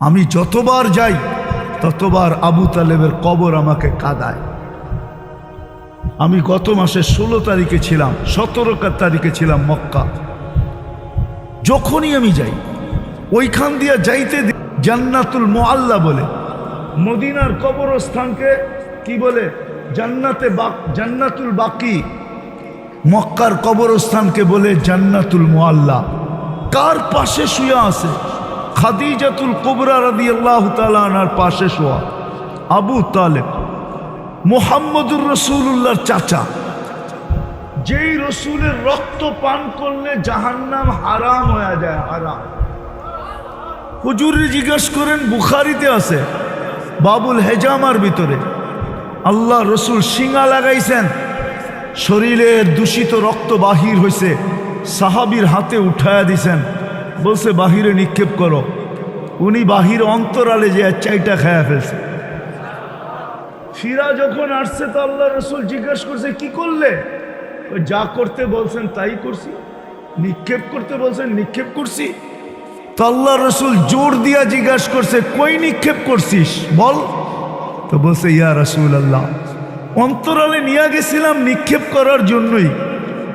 আমি যতবার যাই, ততবার আবু তালেবের কবর আমাকে কাদায়। আমি গত মাসের ষোলো তারিখে ছিলাম, সতেরো তারিখে ছিলাম মক্কা। যখনই আমি যাই, ওইখান দিয়ে যাইতে জান্নাতুল মোয়াল্লা বলে। মদিনার কবরস্থানকে কি বলে? জান্নাতে বাক জান্নাতুল বাকি। মক্কার কবরস্থানকে বলে জান্নাতুল মোয়াল্লা কার পাশে শুয়ে আছে? খাদিজাতুল কুবরা রাদি আল্লাহ তালার পাশে শোয়া। আবু তালেব, মোহাম্মদুর রসুল্লাহর চাচা, যেই রসুলের রক্ত পান করলে জাহান্নাম হারাম হয়ে যায়, হারাম। হুজুরে জিজ্ঞেস করেন, বুখারিতে আছে, বাবুল হেজামার ভিতরে। আল্লাহ রসুল শিঙা লাগাইছেন শরীরের দূষিত রক্ত বাহির হয়েছে সাহাবির হাতে উঠায়া দিছেন। বলছে, বাহিরে নিক্ষেপ করো। উনি বাহির অন্তরালে যে চাইটা খায়া ফেলছে। ফিরা যখন আসছে তো আল্লাহ রসুল জিজ্ঞেস করছে, কি করলে? যা করতে বলছেন তাই করছি। নিক্ষেপ করতে বলছেন, নিক্ষেপ করছি। তো আল্লাহ রসুল জোর দিয়া জিজ্ঞাসা করছে, কই নিক্ষেপ করছিস? বল। তো বলছে, ইয়া রসুল আল্লাহ অন্তরালে নিয়ে গেছিলাম নিক্ষেপ করার জন্যই,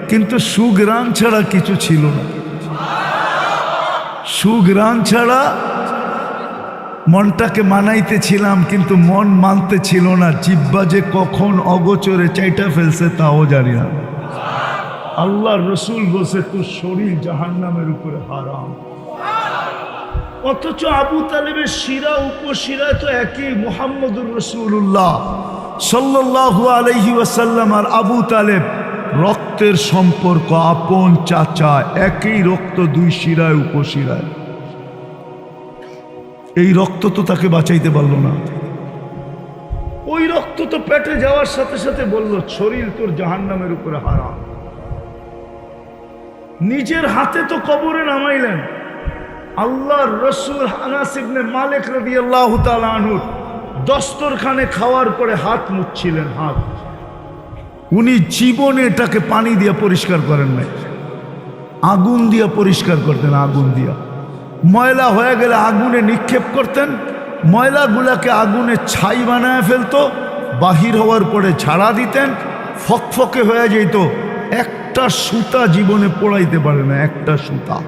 কিন্তু সুগ্রাণ ছাড়া কিছু ছিল না। সুগ্রাণ ছাড়া মনটাকে মানাইতেছিলাম কিন্তু মন মানতে ছিল না। জিব্বা যে কখন অগোচরে চাইটা ফেলছে তাও জানি না। আল্লাহ রসুল বলছে, তোর শরীর জাহান্নামের উপরে হারাম। অথচ আবু তালেবের শিরা উপশিরায় তো একই, মোহাম্মদুর রসুল্লাহ সাল্লাহ আলহি ওয়াসাল্লাম আর আবু তালেব রক্তের সম্পর্ক আপন চাচা, একই রক্ত দুই শিরায়, উপশিরায়। এই রক্ত তো তাকে বাঁচাইতে পারল না। ওই রক্ত তো পেটে যাওয়ার সাথে সাথে বলল, শরীর তোর জাহান্নামের উপরে হারাম। নিজের হাতে তো কবরে নামাইলেন। আল্লাহর রসুল হানাসিবনে মালিক রবি আল্লাহ তালুর দস্তরখানে খাওয়ার পরে হাত মুচ্ছিলেন হাত। উনি জীবনে এটাকে পানি দিয়ে পরিষ্কার করেন নাই। আগুন দিয়ে পরিষ্কার করতেন, আগুন দিয়া। ময়লা হয়ে গেলে আগুনে নিক্ষেপ করতেন, ময়লাগুলাকে আগুনে ছাই বানায় ফেলতো, বাহির হওয়ার পরে ছাড়া দিতেন, ফকফকে হয়ে যেত, একটা সুতা জীবনে পোড়াইতে পারে না, একটা সুতা।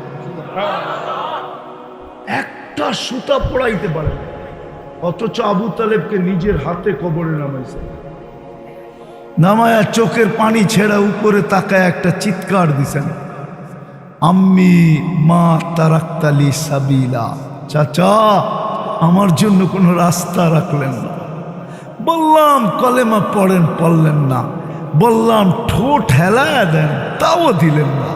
একটা সুতা পোড়াইতে পারে না। অথচ আবু তালেবকে নিজের হাতে কবরে নামাইছে। নামায়া চোখের পানি ছেড়া উপরে তাকায় একটা চিৎকার দিছেন। আম্মি মা তারাক্তালি সাবিলা। চাচা, আমার জন্য কোনো রাস্তা রাখলেন না। বললাম, কলেমা পড়েন, পড়লেন না। বললাম, ঠোঁট হেলায়া দেন, তাও দিলেন না।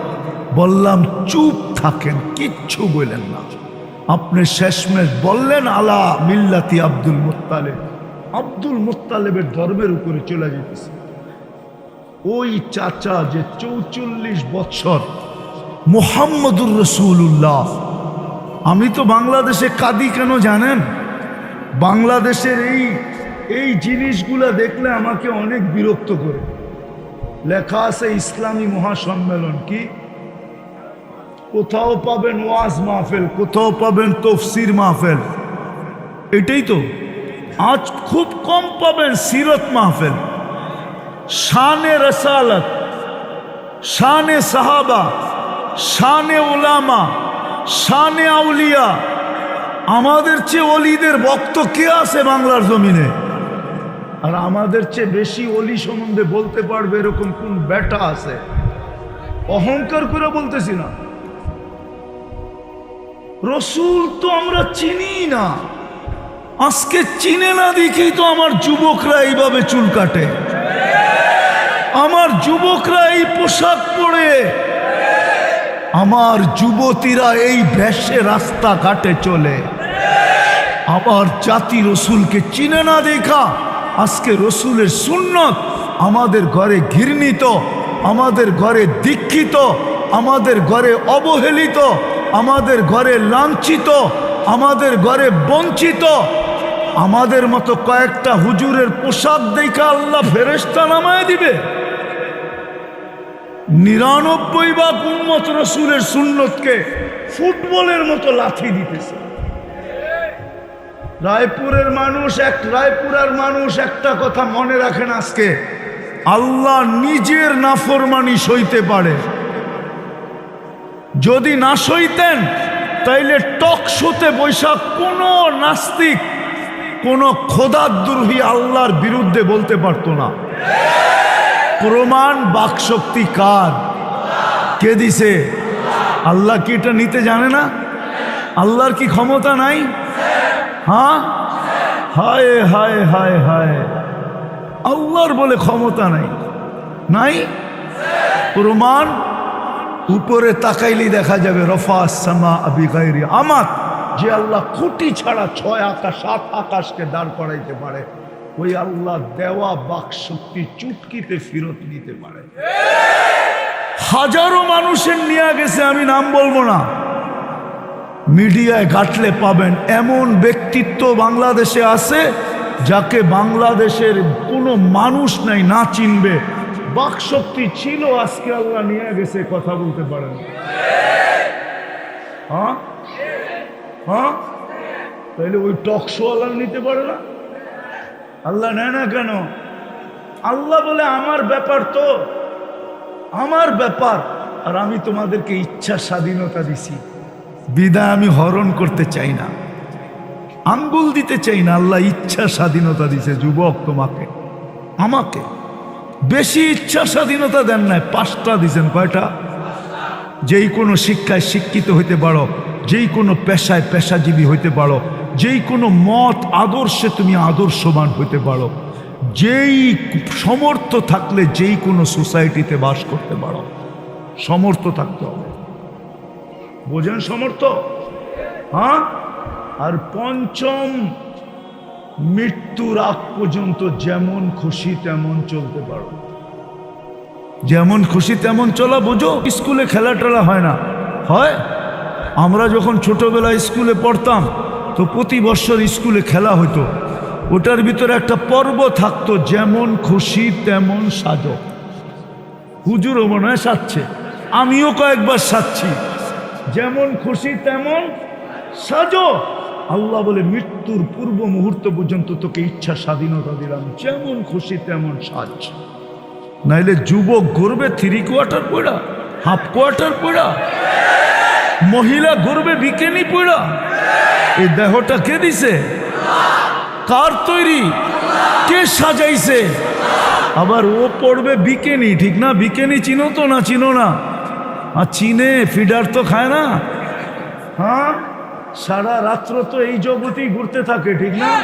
বললাম, চুপ থাকেন, কিচ্ছু বললেন না। আপনি শেষমেশ বললেন, আলা মিল্লাতি আব্দুল মোত্তালেব। আব্দুল মোত্তালেবের ধর্মের উপরে চলে যেতেছে। ওই চাচা যে চৌচল্লিশ বছর মোহাম্মদুর রসুল্লাহ আমি তো বাংলাদেশে কাঁদি কেন জানেন? বাংলাদেশের এই এই জিনিসগুলা দেখলে আমাকে অনেক বিরক্ত করে। লেখা আছে ইসলামী মহাসম্মেলন কি? কোথাও পাবেন ওয়াজ মাহফেল, কোথাও পাবেন তফসির মাহফেল। এটাই তো। আজ খুব কম পাবেন সিরত মাহফেল। শানে রসালত, শানে সাহাবা, শানে ওলামা শানে আউলিয়া। আমাদের চেয়ে অলিদের বক্ত কে আছে বাংলার জমিনে? আর আমাদের চেয়ে বেশি অলি সম্বন্ধে বলতে পারবে এরকম কোন ব্যাটা আছে? অহংকার করে বলতেছি না। রসুল তো আমরা চিনি না। আজকে চিনে না দেখেই তো আমার যুবকরা এইভাবে চুল কাটে। আমার যুবকরা এই পোশাক পরে। আমার যুবতীরা এই ভেসে রাস্তা ঘাটে চলে। আবার জাতি রসুলকে চিনে না দেখা, আজকে রসুলের সুন্নত আমাদের ঘরে ঘৃণিত, আমাদের ঘরে দীক্ষিত, আমাদের ঘরে অবহেলিত, আমাদের ঘরে লাঞ্ছিত, আমাদের ঘরে বঞ্চিত। আমাদের মতো কয়েকটা হুজুরের পোশাক দেখা আল্লাহ ফেরেস্তা নামায় দিবে। নিরানব্বই বা উন্মত রসুলের সুন্নতকে ফুটবলের মতো লাথি দিতেছে। রায়পুরের মানুষ এক, রায়পুরের মানুষ একটা কথা মনে রাখেন আজকে। আল্লাহ নিজের নাফরমানি সইতে পারে। যদি না সইতেন, তাইলে টক শোতে বৈশাখ কোনো নাস্তিক, কোনো খোদাদ্রোহী আল্লাহর বিরুদ্ধে বলতে পারতো না। প্রমাণ বাকশক্তি কার? কে দিছে? আল্লাহ কি এটা নিতে জানে না? আল্লাহর কি ক্ষমতা নাই? হ্যাঁ? হায় হায় হায় হায়। আল্লাহর বলে ক্ষমতা নাই। নাই? প্রমাণ? উপরে তাকাইলেই দেখা যাবে, রফা সামা আবি গাইরি আমাত যে আল্লাহ কোটি ছাড়া ছয় আকাশ, সাত আকাশকে দাঁড় করাইতে পারে ওই আল্লাহ দেওয়া বাক শক্তি চুটকিতে ফেরত নিতে পারে। হাজারো মানুষের নিয়ে গেছে, আমি নাম বলব না। মিডিয়ায় ঘাটলে পাবেন এমন ব্যক্তিত্ব বাংলাদেশে আছে, যাকে বাংলাদেশের কোনো মানুষ নাই, না চিনবে। বাকশক্তি ছিল, আজকে আল্লাহ নিয়ে গেছে, কথা বলতে পারেন। হ্যাঁ? হ্যাঁ? তাইলে ওই টক শো আল্লাহ নিতে পারে না? আল্লাহ নেয় না কেন? আল্লাহ বলে, আমার ব্যাপার তো, আমার ব্যাপার। আর আমি তোমাদেরকে ইচ্ছা স্বাধীনতা দিছি। বিদায় আমি হরণ করতে চাই না। আঙ্গুল দিতে চাই না। আল্লাহ ইচ্ছা স্বাধীনতা দিছে, যুবক তোমাকে। আমাকে। বেশি ইচ্ছা স্বাধীনতা দেন নাই, পাঁচটা দিছেন। কয়টা? যেই কোনো শিক্ষায় শিক্ষিত হইতে পারো। যেই কোনো পেশায় পেশাজীবী হইতে পারো, যেই কোনো মত আদর্শে তুমি আদর্শবান হইতে পারো, যেই সমর্থ থাকলে যেই কোনো সোসাইটিতে বাস করতে পারো, সমর্থ থাকতে হবে। বোঝেন সমর্থ? হ্যাঁ? আর পঞ্চম, মৃত্যুর আগ পর্যন্ত যেমন খুশি তেমন চলতে পারো। যেমন খুশি তেমন চলা বোঝো, স্কুলে খেলা টেলা হয় না। হয়? আমরা যখন ছোটবেলায় স্কুলে পড়তাম, তো প্রতি বছর স্কুলে খেলা হতো ওটার ভিতরে একটা পর্ব থাকতো, যেমন খুশি, তেমন সাজো। হুজুরও মনে হয় সাজছে। আমিও কয়েকবার সাজছি। যেমন খুশি, তেমন সাজো। আল্লাহ বলে, মৃত্যুর পূর্ব মুহূর্ত পর্যন্ত তোকে ইচ্ছা স্বাধীনতা দিলাম। যেমন খুশি, তেমন সাজ। নাইলে যুবক গর্বে থ্রি কোয়ার্টার পড়া হাফ কোয়ার্টার পড়া মহিলা গর্বে বিকেনি পড়া। এই দেহটা কে দিছে? কার তৈরি? কে সাজাইছে? আবার ও পড়বে বিকেনি, ঠিক না? বিকেনি চিনো তো না, চিনো না? আর চিনে ফিডার তো খায় না? হ্যাঁ? সারা রাত্র তো এই জগতেই ঘুরতে থাকে, ঠিক না?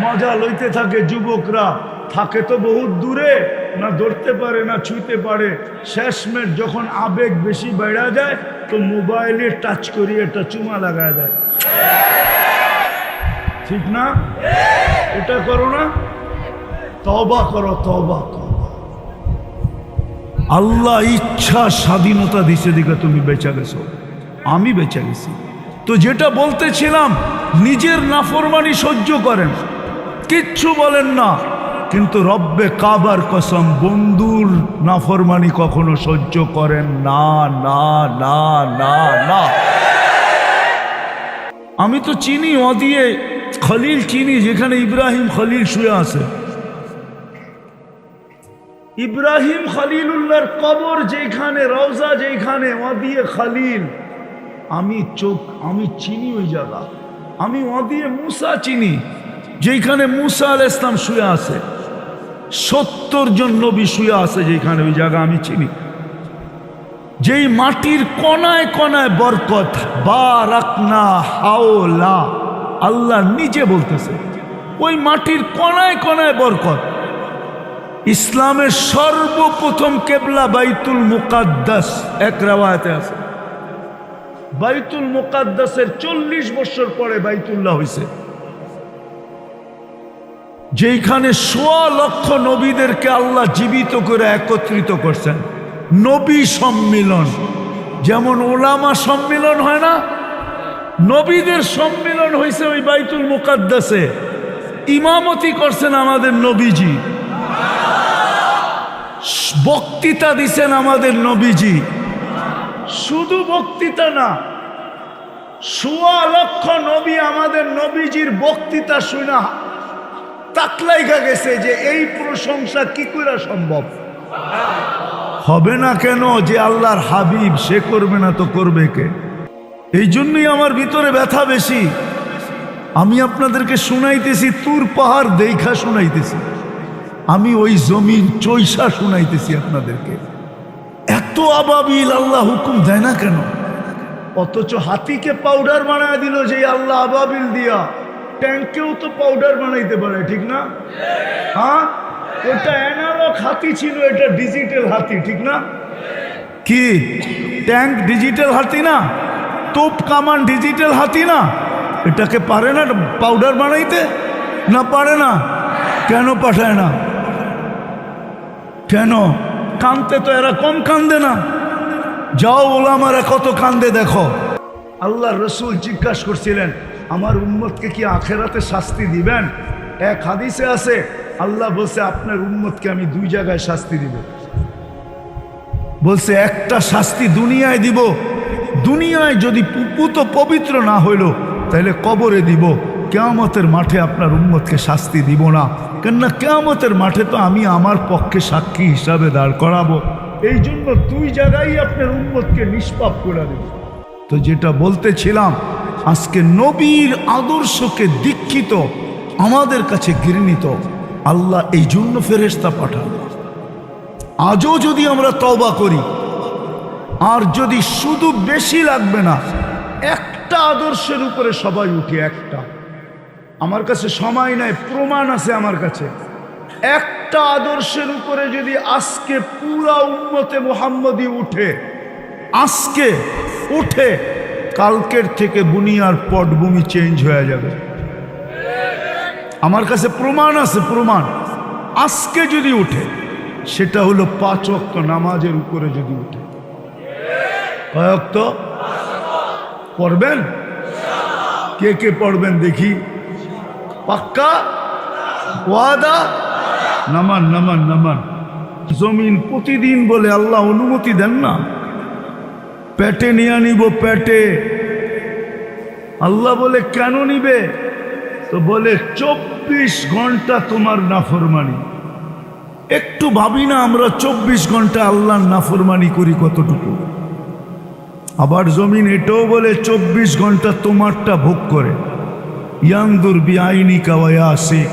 মজা লইতে থাকে যুবকরা। থাকে তো বহুত দূরে। না ধরতে পারে, না ছুঁতে পারে শেষমেশ যখন আবেগ বেশি বেড়া যায়, তো মোবাইলে টাচ করিয়ে একটা চুমা লাগায় দেয়। ঠিক না? এটা করো না। তবা করো তবা আল্লাহ ইচ্ছা স্বাধীনতা দিছে দিকে তুমি বেঁচে গেছো। আমি বেঁচে গেছি। তো যেটা বলতেছিলাম, নিজের নাফরমানি সহ্য করেন। কিচ্ছু বলেন না। কিন্তু রব্বে কাবার কসম, বন্ধুর নাফরমানি কখনো সহ্য করেন না না না না না। আমি তো চিনি ও দিয়ে খলিল চিনি, যেখানে ইব্রাহিম খলিল শুয়ে আছে। ইব্রাহিম খলিলুল্লাহর কবর যেখানে, রওজা যেখানে ওয়াদিয়ে খালিল। আমি চোখ, আমি চিনি ওই জায়গা। আমি ওয়াদিয়ে মুসা চিনি, যেখানে মুসা আল ইসলাম শুয়ে আছে। সত্তর জন নবী শুয়ে আছে যেখানে, ওই জায়গা আমি চিনি। যেই মাটির কণায় কণায় বরকত বা রাকনা হাওলা, আল্লাহ নিজে বলতেছে, ওই মাটির কণায় কণায় বরকত। ইসলামের সর্বপ্রথম কেবলা বাইতুল মুকাদ্দাস, এক রেওয়ায়তে আছে। বাইতুল মুকাদ্দাসের চল্লিশ বছর পরে বাইতুল্লাহ হয়েছে যেখানে সোয়া লক্ষ নবীদেরকে আল্লাহ জীবিত করে একত্রিত করছেন। নবী সম্মিলন। যেমন ওলামা সম্মিলন হয় না, নবীদের সম্মিলন হয়েছে ওই বাইতুল মুকাদ্দাসে। ইমামতি করছেন আমাদের নবীজি। বক্তৃতা দিছেন আমাদের নবীজি। শুধু বক্তৃতা না সোয়া লক্ষ নবী আমাদের নবীজির বক্তৃতা শুনা তাকলাইগা গেছে যে এই প্রশংসা কি করে সম্ভব? হবে না কেন যে আল্লাহর হাবিব সে করবে না তো করবে কে? এই জন্যই আমার ভিতরে ব্যথা বেশি। আমি আপনাদেরকে শুনাইতেছি, তুর পাহাড় দেখা শুনাইতেছি। আমি ওই জমিন চৈসা শুনাইতেছি আপনাদেরকে। এত আবাবিল আল্লাহ হুকুম দেয় না কেন? অথচ হাতিকে পাউডার বানায় দিল যে আল্লাহ আবাবিল দিয়া। ট্যাঙ্কেও তো পাউডার বানাইতে পারে, ঠিক না? হ্যাঁ? ওটা অ্যানালগ হাতি ছিল, এটা ডিজিটাল হাতি, ঠিক না? কি? ট্যাঙ্ক ডিজিটাল হাতি না? তোপ কামান ডিজিটাল হাতি না? এটাকে পারে না পাউডার বানাইতে? না পারে না? কেন পাঠায় না? কেন? কানতে তো এরা কম কান্দে না। যাও ওলামারা কত কান্দে দেখো। আল্লাহ রসুল জিজ্ঞাসা করছিলেন আমার উম্মতকে কি আখেরাতে শাস্তি দিবেন? এক হাদিসে আছে, আল্লাহ বলছে, আপনার উম্মতকে আমি দুই জায়গায় শাস্তি দিব। বলছে, একটা শাস্তি দুনিয়ায় দিব। দুনিয়ায় যদি পুত পবিত্র না হইল তাহলে কবরে দিব। কেয়ামতের মাঠে আপনার উম্মতকে শাস্তি দিব না। কেননা কেয়ামতের মাঠে তো আমি আমার পক্ষে সাক্ষী হিসাবে দাঁড় করাবো। এই জন্য দুই জায়গায় আপনার উম্মতকে নিষ্পাপ করে দেব। তো যেটা বলতেছিলাম আজকে নবীর আদর্শকে দীক্ষিত, আমাদের কাছে ঘৃণিত, আল্লাহ এই জন্য ফেরেস্তা পাঠান। আজও যদি আমরা তওবা করি, আর যদি শুধু বেশি লাগবে না, একটা আদর্শের উপরে সবাই উঠে একটা। আমার কাছে সময় নাই, প্রমাণ আছে আমার কাছে। একটা আদর্শের উপরে যদি আজকে পুরা উন্মতে মোহাম্মদী উঠে, আজকে উঠে কালকের থেকে বুনিয়ার পটভূমি চেঞ্জ হয়ে যাবে। আমার কাছে প্রমাণ আছে, প্রমাণ। আজকে যদি উঠে, সেটা হলো পাঁচ অক্ত নামাজের উপরে যদি উঠে। কয়েক তো পড়বেন? কে কে পড়বেন দেখি। পাক্কা? ওয়াদা? নামান নামান নামান। জমিন প্রতিদিন বলে আল্লাহ অনুমতি দেন না। পেটে নিয়ে নিব পেটে। আল্লাহ বলে, কেন নিবে? তো বলে, চব্বিশ ঘণ্টা তোমার নাফরমানি। একটু ভাবি না আমরা, চব্বিশ ঘণ্টা আল্লাহর নাফরমানি করি কতটুকু। আবার জমিন এটাও বলে, চব্বিশ ঘণ্টা তোমারটা ভোগ করে। ইয়ান্দুর বিআইনি কাওয়ায়া আসে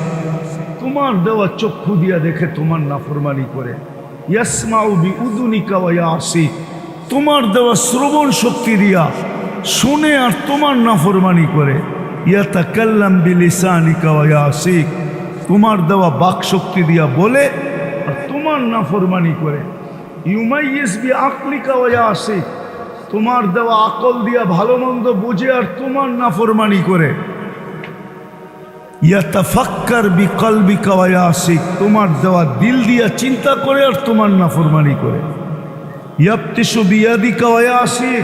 তোমার দেওয়া চক্ষু দিয়া দেখে তোমার নাফরমানি করে। ইয়াসমাউ বি উদুনি কাওয়ায়া আসে তোমার দেওয়া শ্রবণ শক্তি দিয়া শুনে আর তোমার নাফরমানি করে। ইয়াতা কাল্লাম বিলিসানি কাওয়ায়া আসে তোমার দেওয়া বাক শক্তি দিয়া বলে আর তোমার নাফরমানি করে। ইউমাইয়েস বি আকলি কাওয়ায়া আসে তোমার দেওয়া আকল দিয়া ভালো মন্দ বুঝে আর তোমার নাফরমানি করে। ইয়াতাফাক্কার বিকল বিকাওয়া আসিক তোমার দেওয়া দিল দিয়া চিন্তা করে আর তোমার নাফরমানি করে। ইয়াপ্তিসু বিয়াদি কাওয়া আসিক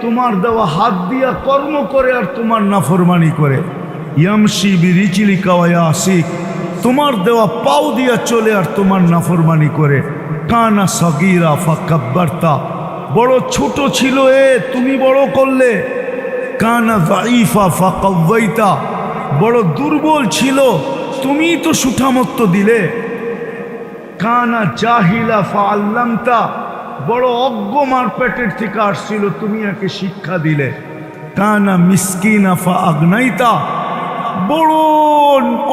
তোমার দেওয়া হাত দিয়া কর্ম করে আর তোমার নাফরমানি করে। ইয়ামসি বিরিচিলি কাওয়া আসিক তোমার দেওয়া পাও দিয়া চলে আর তোমার নাফরমানি করে। কানা সগিরা ফাকাব্বার্তা। বড় ছোট ছিল এ, তুমি বড় করলে। কানা জাইফা ফাকাব্বাইতা বড় দুর্বল ছিল তুমি তো সুঠামত্ব দিলে। কানা জাহিলা ফা আল্লামতা বড় অজ্ঞ মারপেটের থেকে আসছিল, তুমি একে শিক্ষা দিলে। কানা মিসকিনা ফা আগ্নাইতা। বড়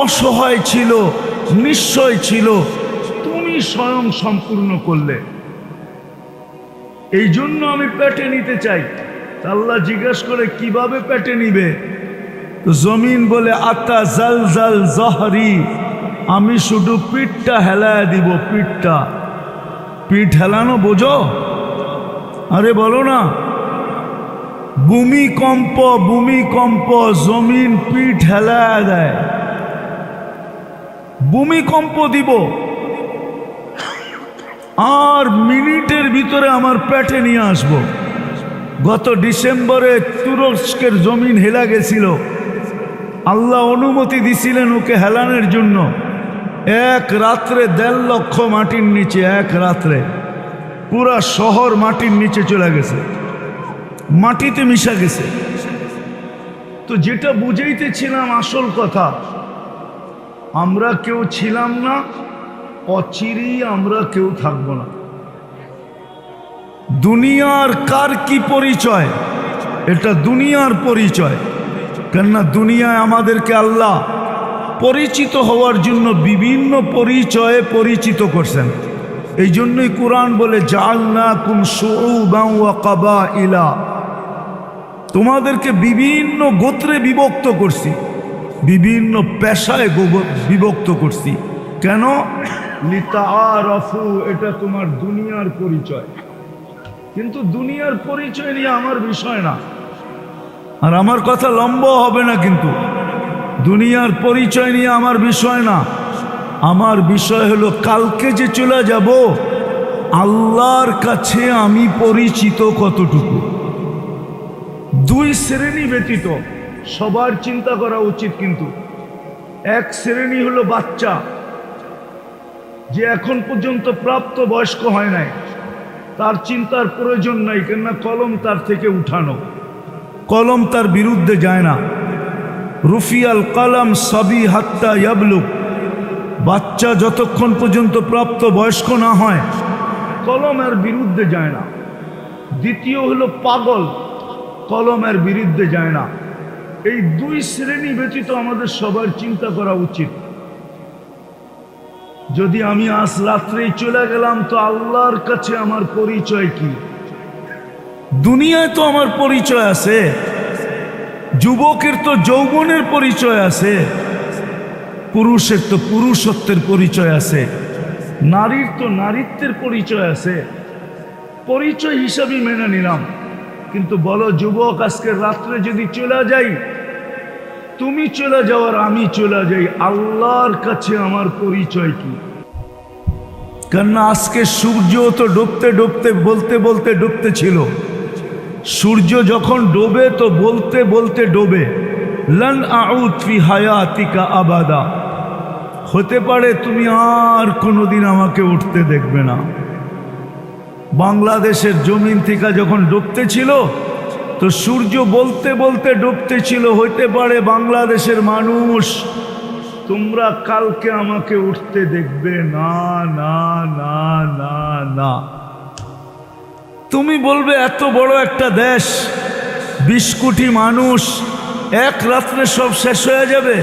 অসহায় ছিল, নিশ্চয় ছিল, তুমি স্বয়ং সম্পূর্ণ করলে। এই জন্য আমি পেটে নিতে চাই। আল্লাহ জিজ্ঞাসা করে, কীভাবে পেটে নিবে? জমিন বলে, আতা জাল জাল জহরি, আমি শুধু পিঠটা হেলায় দিব, পিঠটা। পিঠ হেলানো, বোঝো? আরে বলো না। ভূমিকম্প ভূমিকম্প, জমিন পিঠ হেলায় দেয়। ভূমিকম্প দিব। আর মিনিটের ভিতরে আমার পেটে নিয়ে আসব। গত ডিসেম্বরে তুরস্কের জমিন হেলা গেছিল। আল্লাহ অনুমতি দিছিলেন ওকে হেলানের জন্য। এক রাত্রে দেড় লক্ষ মাটির নিচে, এক রাত্রে পুরা শহর মাটির নিচে চলে গেছে। মাটিতে মিশা গেছে। তো যেটা বুঝাইতেছিলাম আসল কথা, আমরা কেউ ছিলাম না, অচিরেই আমরা কেউ থাকব না। দুনিয়ার কার কি পরিচয়? এটা দুনিয়ার পরিচয়। কেননা দুনিয়ায় আমাদেরকে আল্লাহ পরিচিত হওয়ার জন্য বিভিন্ন পরিচয়ে পরিচিত করছেন। এই জন্যই কোরআন বলে জাল জালনা কুম কাবা ইলা তোমাদেরকে বিভিন্ন গোত্রে বিভক্ত করছি, বিভিন্ন পেশায় বিভক্ত করছি। কেন? লিতাআরাফু, এটা তোমার দুনিয়ার পরিচয়। কিন্তু দুনিয়ার পরিচয় নিয়ে আমার বিষয় না। আর আমার কথা লম্বা হবে না কিন্তু। দুনিয়ার পরিচয় নিয়ে আমার বিষয় না। আমার বিষয় হলো, কালকে যে চলে যাব, আল্লাহর কাছে আমি পরিচিত কতটুকু? দুই শ্রেণি ব্যতীত, সবার চিন্তা করা উচিত কিন্তু। এক শ্রেণি হলো বাচ্চা, যে এখন পর্যন্ত প্রাপ্ত বয়স্ক হয় নাই। তার চিন্তার প্রয়োজন নাই, কেননা কলম তার থেকে উঠানো। কলম তার বিরুদ্ধে যায় না। রুফিয়াল কলম সবই হাত্তা ইয়াবলুক বাচ্চা যতক্ষণ পর্যন্ত প্রাপ্ত বয়স্ক না হয় কলমের বিরুদ্ধে যায় না। দ্বিতীয় হলো পাগল কলমের বিরুদ্ধে যায় না। এই দুই শ্রেণি ব্যতীত আমাদের সবার চিন্তা করা উচিত। যদি আমি আজ রাত্রেই চলে গেলাম, তো আল্লাহর কাছে আমার পরিচয় কি? দুনিয়ায় তো আমার পরিচয় আছে। যুবকের তো যৌবনের পরিচয় আছে, পুরুষের তো পুরুষত্বের পরিচয় আছে, নারীর তো নারীত্বের পরিচয় আছে। পরিচয় হিসাবে মেনে নিলাম। কিন্তু বলো, যুবক, আজকে রাত্রে যদি চলে যাই, তুমি চলে যাওয়ার আমি চলে যাই, আল্লাহর কাছে আমার পরিচয় কি? কেননা আজকে সূর্য তো ডুবতে ডুবতে, বলতে বলতে ডুবতে ছিল। সূর্য যখন ডোবে তো বলতে বলতে ডোবে। লন আউত ফি হায়াতিকা আবাদা। হতে পারে তুমি আর কোনোদিন আমাকে উঠতে দেখবে না। বাংলাদেশের জমিন থেকে যখন ডুবতে ছিল, তো সূর্য বলতে বলতে ডুবতে ছিল, হইতে পারে বাংলাদেশের মানুষ, তোমরা কালকে আমাকে উঠতে দেখবে না না না না না। তুমি বলবে, এত বড় একটা দেশ, বিশ কোটি মানুষ, এক রাত্রে সব শেষ হয়ে যাবে।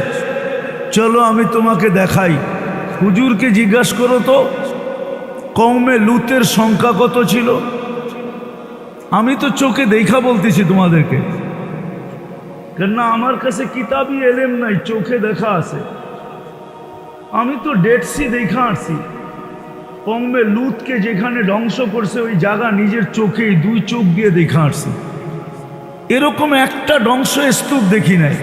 চলো আমি তোমাকে দেখাই। হুজুরকে জিজ্ঞাসা করো তো কৌমে লুতের সংখ্যা কত ছিল? আমি তো চোখে দেখা বলতেছি তোমাদেরকে। কেননা আমার কাছে কিতাবই এলেম নাই, চোখে দেখা আছে। আমি তো ডেটসি দেখা আসছি কমবে লুতকে যেখানে ধ্বংস করছে, ওই জায়গা নিজের চোখেই দুই চোখ দিয়ে দেখা আসছি। এরকম একটা ধ্বংস স্তূপ দেখি নাই।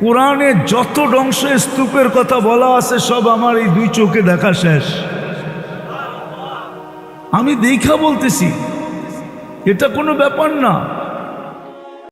কোরআনে যত ধ্বংস স্তূপের কথা বলা আছে, সব আমার এই দুই চোখে দেখা শেষ। আমি দেখা বলতেছি। এটা কোনো ব্যাপার না।